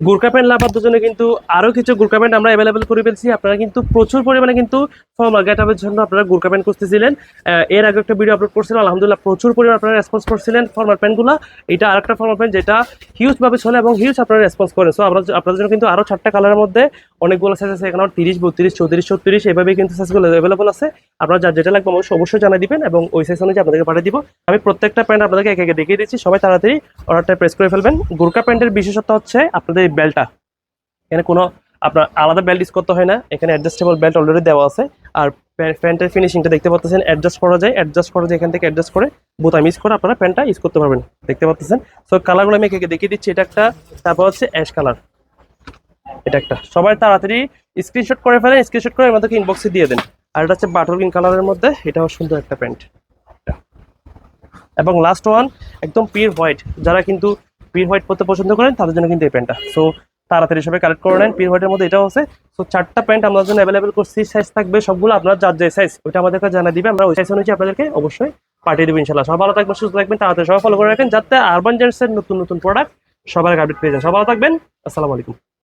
গুরকা pant লাভার জন্য কিন্তু আরও কিছু গুরকা প্যান্ট আমরা অ্যাভেলেবেল করে ফেলছি। আপনারা কিন্তু প্রচুর পরিমাণে কিন্তু ফর্মাল গেট আপের জন্য আপনারা গুরকা প্যান্ট খুঁজতেছিলেন। এর আগে একটা ভিডিও আপলোড করছিলাম, আলহামদুলিল্লাহ প্রচুর পরিমাণে আপনারা রেসপন্স করছিলেন ফর্মাল প্যান্টগুলো এটা আরেকটা ফর্মাল প্যান্ট যেটা হিউজ ভাবে চলে এবং হিউজ আপনারা রেসপন্স করেন। সো আমরা আপনাদের জন্য কিন্তু আরও চারটা কালারের মধ্যে অনেকগুলো সাইজ আছে। এখানে তিরিশ, বত্রিশ, চৌত্রিশ, ছত্রিশ এভাবে কিন্তু সাইজগুলো অ্যাভেলেবল আছে। আপনারা যার যেটা লাগবে অবশ্যই অবশ্যই জানিয়ে দিবেন এবং ওই সাইজ অনুযায়ী আপনাদেরকে পাঠিয়ে দিব। আমি প্রত্যেকটা প্যান্ট আপনাদেরকে একে একে দেখিয়ে দিচ্ছি। সবাই তাড়াতাড়ি অর্ডারটা প্রেস করে ফেলবেন। গুরকা প্যান্টের বিশেষত্ব হচ্ছে আপনাদের এই বেল্টটা এখানে কোনো আপনার আলাদা বেল্ট ইউজ করতে হয় না। এখানে অ্যাডজাস্টেবল বেল্ট অলরেডি দেওয়া আছে। আর প্যান্টের ফিনিশিংটা দেখতে পাচ্ছেন অ্যাডজাস্ট করা যায় অ্যাডজাস্ট করা যায় এখান থেকে অ্যাডজাস্ট করে বোতাম ইউজ করে আপনারা প্যান্টটা ইউজ করতে পারবেন, দেখতে পাচ্ছেন সো কালারগুলো আমি একে দেখিয়ে দিচ্ছি, এটা একটা, তারপর হচ্ছে অ্যাশ কালার এটা একটা। সবাই তাড়াতাড়ি স্ক্রিনশট করে ফেলেন স্ক্রিনশট করে আমাদেরকে ইনবক্সে দিয়ে দেন। আর এটা হচ্ছে বাটর গ্রিন কালারের মধ্যে এটাও সুন্দর একটা প্যান্ট। এবং লাস্ট ওয়ান একদম পিওর হোয়াইট যারা কিন্তু পিওর হোয়াইট পরতে পছন্দ করেন, তাদের জন্য কিন্তু এই প্যান্টটা। সো তাড়াতাড়ি সবাই কালেক্ট করে নেন। পিওর হোয়াইটের মধ্যে এটা হচ্ছে তো চারটা প্যান্ট আমাদের জন্য অ্যাভেলেবেল করছি সাইজ থাকবে সবগুলো, আপনার যার যে সাইজ ওইটা আমাদেরকে জানা দিবে। আমরা ওই সাইজ অনুযায়ী আপনাদেরকে অবশ্যই পাঠিয়ে দেবো ইনশাল্লাহ সবাই ভালো থাকবেন, সুস্থ থাকবেন, তাড়াতাড়ি সবাই ফলো করে রাখেন যাতে আরবান জেন্টসের নতুন নতুন প্রোডাক্ট সবার আপডেট পেয়ে যান সবাই ভালো থাকবেন। আসসালামু আলাইকুম।